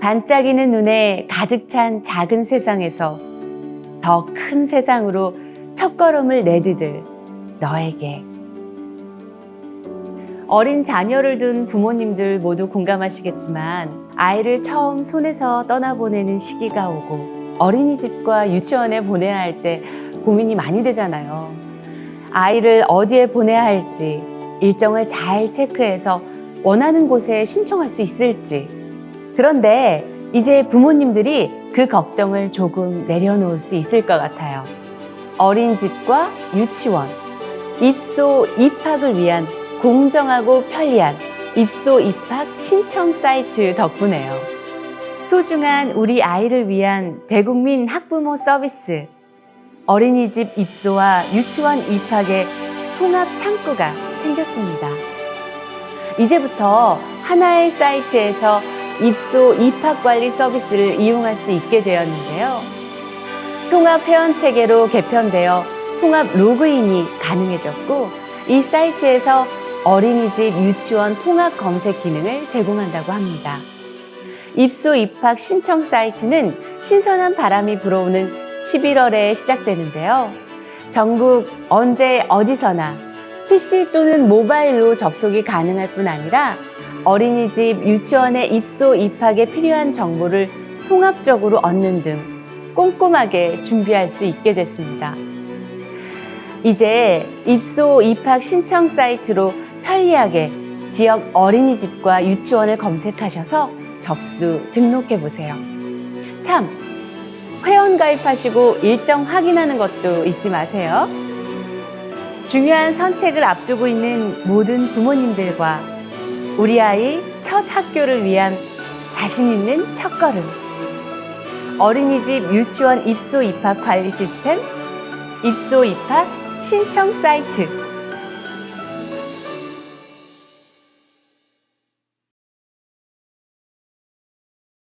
반짝이는 눈에 가득 찬 작은 세상에서 더 큰 세상으로 첫걸음을 내디딜 너에게. 어린 자녀를 둔 부모님들 모두 공감하시겠지만 아이를 처음 손에서 떠나보내는 시기가 오고 어린이집과 유치원에 보내야 할 때 고민이 많이 되잖아요. 아이를 어디에 보내야 할지 일정을 잘 체크해서 원하는 곳에 신청할 수 있을지. 그런데 이제 부모님들이 그 걱정을 조금 내려놓을 수 있을 것 같아요. 어린이집과 유치원, 입소 입학을 위한 공정하고 편리한 입소 입학 신청 사이트 덕분에요. 소중한 우리 아이를 위한 대국민 학부모 서비스. 어린이집 입소와 유치원 입학의 통합 창구가 생겼습니다. 이제부터 하나의 사이트에서 입소 입학 관리 서비스를 이용할 수 있게 되었는데요. 통합 회원 체계로 개편되어 통합 로그인이 가능해졌고 이 사이트에서 어린이집 유치원 통합 검색 기능을 제공한다고 합니다. 입소 입학 신청 사이트는 신선한 바람이 불어오는 11월에 시작되는데요. 전국 언제 어디서나 PC 또는 모바일로 접속이 가능할 뿐 아니라 어린이집 유치원의 입소 입학에 필요한 정보를 통합적으로 얻는 등 꼼꼼하게 준비할 수 있게 됐습니다. 이제 입소 입학 신청 사이트로 편리하게 지역 어린이집과 유치원을 검색하셔서 접수 등록해 보세요. 참, 회원 가입하시고 일정 확인하는 것도 잊지 마세요. 중요한 선택을 앞두고 있는 모든 부모님들과 우리 아이 첫 학교를 위한 자신 있는 첫걸음. 어린이집 유치원 입소 입학 관리 시스템 입소 입학 신청 사이트